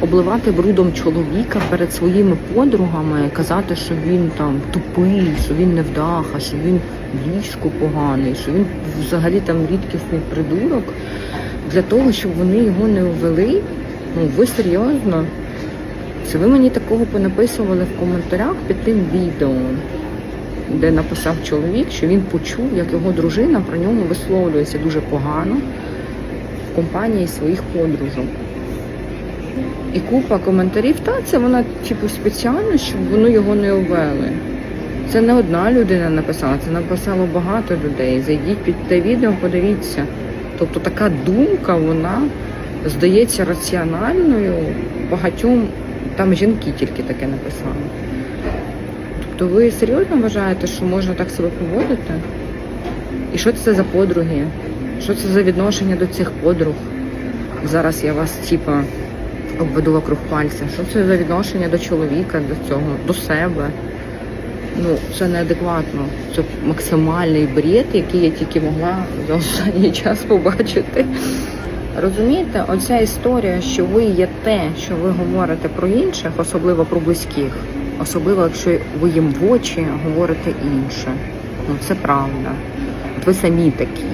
обливати брудом чоловіка перед своїми подругами, казати, що він там тупий, що він невдаха, що він в ліжку поганий, що він взагалі там рідкісний придурок, для того, щоб вони його не ввели. Ну, ви серйозно? Це ви мені такого понаписували в коментарях під тим відео, де написав чоловік, що він почув, як його дружина про нього висловлюється дуже погано в компанії своїх подружок. І купа коментарів, та це вона типу спеціально, щоб вони його не ввели. Це не одна людина написала, це написало багато людей. Зайдіть під те відео, подивіться. Тобто така думка, вона здається раціональною багатьом. Там жінки тільки таке написали. Тобто ви серйозно вважаєте, що можна так себе поводити? І що це за подруги? Що це за відношення до цих подруг? Зараз я вас типа обведу вокруг пальця. Що це за відношення до чоловіка, до цього, до себе? Ну, це неадекватно. Це максимальний бред, який я тільки могла за останній час побачити. Розумієте, оця історія, що ви є те, що ви говорите про інших, особливо про близьких, особливо якщо ви їм в очі говорите інше. Ну це правда. От ви самі такі.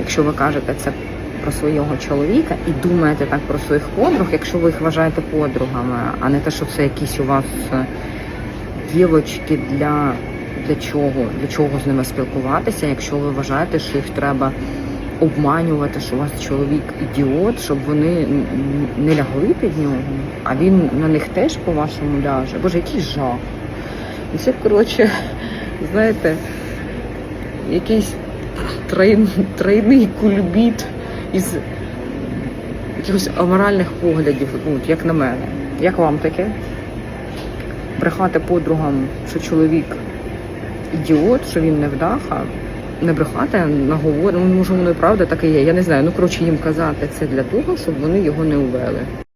Якщо ви кажете це про свого чоловіка і думаєте так про своїх подруг, якщо ви їх вважаєте подругами, а не те, що це якісь у вас е, дівочки для, для чого? Для чого з ними спілкуватися, якщо ви вважаєте, що їх треба обманювати, що у вас чоловік ідіот, щоб вони не лягли під нього, а він на них теж по-вашому ляже. Боже, який жах. І це, коротше, знаєте, якийсь тройн- тройний кульбіт із якихось аморальних поглядів, ну, як на мене. Як вам таке? Брехати подругам, що чоловік ідіот, що він невдаха, не брехати, а наговорити, ну, може воно і правда таке є. Я не знаю. Ну коротше їм казати це для того, щоб вони його не увели.